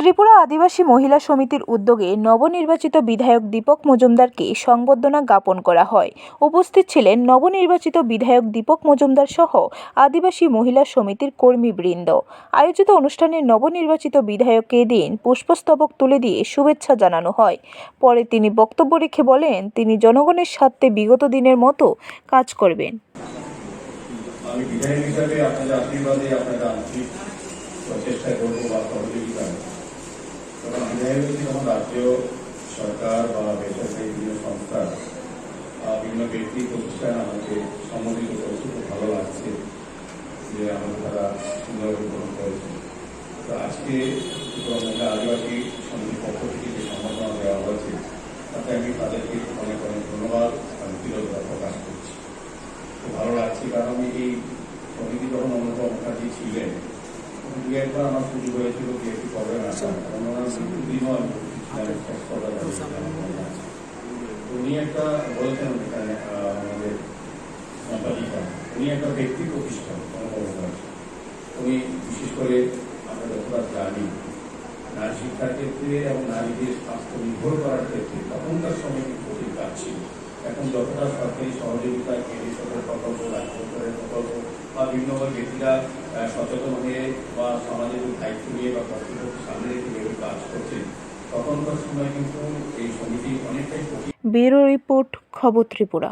ত্রিপুরা আদিবাসী মহিলা সমিতির উদ্যোগে নবনির্বাচিত বিধায়ক দীপক মজুমদারকে সংবর্ধনা জ্ঞাপন করা হয়। উপস্থিত ছিলেন নবনির্বাচিত বিধায়ক দীপক মজুমদার সহ আদিবাসী মহিলা সমিতির কর্মীবৃন্দ। আয়োজিত অনুষ্ঠানে নবনির্বাচিত বিধায়ককে এদিন পুষ্পস্তবক তুলে দিয়ে শুভেচ্ছা জানানো হয়। পরে তিনি বক্তব্য রেখে বলেন, তিনি জনগণের স্বার্থে বিগত দিনের মতো কাজ করবেন। প্রচেষ্টা করব বা সহযোগিতা তখন বিধায়ক হচ্ছে তখন রাজ্য সরকার বা বেসরকারি বিভিন্ন সংস্থা বিভিন্ন ব্যক্তি প্রতিষ্ঠান আমাকে সম্বোধিত করেছে, খুব ভালো লাগছে যে আমাদের তারা সুন্দরভাবে গ্রহণ করেছে। তো আজকে মহিলা আদিবাসী সমিতির পক্ষ থেকে যে সম্মাননা দেওয়া হয়েছে, তাতে আমি তাদেরকে অনেক অনেক ধন্যবাদ, আমি কৃতজ্ঞতা প্রকাশ করছি। খুব ভালো লাগছে, কারণ আমি এই সমিতি যখন অন্যতম মুখার্জি ছিলেন দু একবার আমার সুযোগ হয়েছিল যে একটু ছিলাম, মনে আছে। উনি একটা বলেছেন এখানে আমাদের সম্পাদিকা। উনি একটা ব্যক্তি প্রতিষ্ঠান উনি বিশেষ করে আমরা যতটা জানি নারী শিক্ষার ক্ষেত্রে এবং নারীদের স্বাস্থ্য নির্ভর করার ক্ষেত্রে তখনকার সময় কঠিন কাজ ছিল। এখন যতটা সরকারি সহযোগিতা কেন্দ্রীয় সরকারের প্রকল্প রাজ্য সরকারের প্রকল্প বা বিভিন্নভাবে ব্যক্তিরা সচেতন হয়ে বা সমাজের দায়িত্ব নিয়ে বা কর্তৃপক্ষ সামনে রেখে যেভাবে কাজ করছেন তখনকার সময় কিন্তু এই সমিতি অনেকটাই ব্যুরো রিপোর্ট, খবর ত্রিপুরা।